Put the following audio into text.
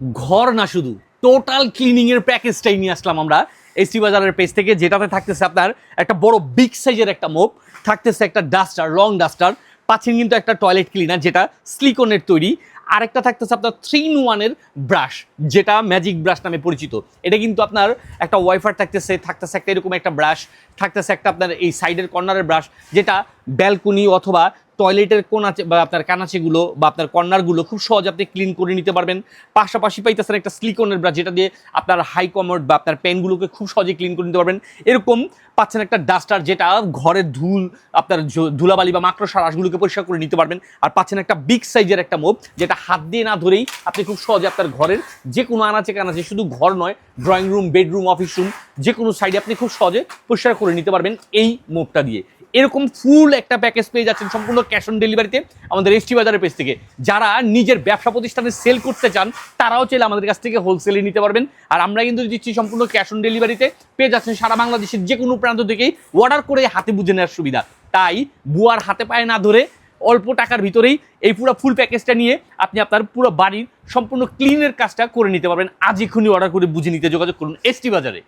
ঘর না শুধু টোটাল ক্লিনিং এর প্যাকেজটাই নিয়ে আসলাম আমরা এসটি বাজারের পেজ থেকে, যেটাতে থাকতেছে আপনার একটা বড় বিগ সাইজের একটা মোপ থাকতেছে একটা ডাস্টার লং ডাস্টার পাচ্ছেন কিন্তু একটা টয়লেট ক্লিনার যেটা স্লিকনের তৈরি। আরেকটা থাকতেছে আপনার থ্রি ইন ওয়ানের ব্রাশ যেটা ম্যাজিক ব্রাশ নামে পরিচিত। এটা কিন্তু আপনার একটা ওয়াইফার থাকতেছে থাকতেছে একটা এরকম একটা ব্রাশ থাকতেছে একটা আপনার এই সাইডের কর্নারের ব্রাশ যেটা ব্যালকনি অথবা টয়লেটের কোনাচে বা আপনার কানাচেগুলো বা আপনার কর্নারগুলো খুব সহজে আপনি ক্লিন করে নিতে পারবেন। পাশাপাশি পাইতেছেন একটা স্লিকনের ব্রাশ যেটা দিয়ে আপনার হাই কমোড বা আপনার পেনগুলোকে খুব সহজে ক্লিন করে নিতে পারবেন। এরকম পাচ্ছেন একটা ডাস্টার যেটা ঘরের ধুল, আপনার ধুলাবালি বা মাকড়সার রাশগুলোকে পরিষ্কার করে নিতে পারবেন। আর পাচ্ছেন একটা বিগ সাইজের একটা মোপ যেটা হাত দিয়ে না ধরেই আপনি খুব সহজে আপনার ঘরের যে কোনো আনাচে কানাচে, শুধু ঘর নয় drawing room bedroom office room যে কোনো সাইডে আপনি খুব সহজে পরিষ্কার করে নিতে পারবেন এই মোপটা দিয়ে। এরকম ফুল একটা প্যাকেজ পেয়ে যাচ্ছেন সম্পূর্ণ ক্যাশ অন ডেলিভারিতে আমাদের এসটি বাজারের পেজ থেকে। যারা নিজের ব্যবসা প্রতিষ্ঠানে সেল করতে চান, তারাও চাইলে আমাদের কাছ থেকে হোলসেলে নিতে পারবেন। আর আমরা কিন্তু দিচ্ছি সম্পূর্ণ ক্যাশ অন ডেলিভারিতে পেয়ে যাচ্ছেন সারা বাংলাদেশের যে কোনো প্রান্ত থেকেই অর্ডার করে হাতে বুঝে নেওয়ার সুবিধা। তাই বুয়ার হাতে পায়ে না ধরে অল্প টাকার ভিতরেই এই পুরো ফুল প্যাকেজটা নিয়ে আপনি আপনার পুরো বাড়ির সম্পূর্ণ ক্লিনের কাজটা করে নিতে পারবেন। আজ এখনই অর্ডার করে বুঝে নিতে যোগাযোগ করুন এসটি বাজারে।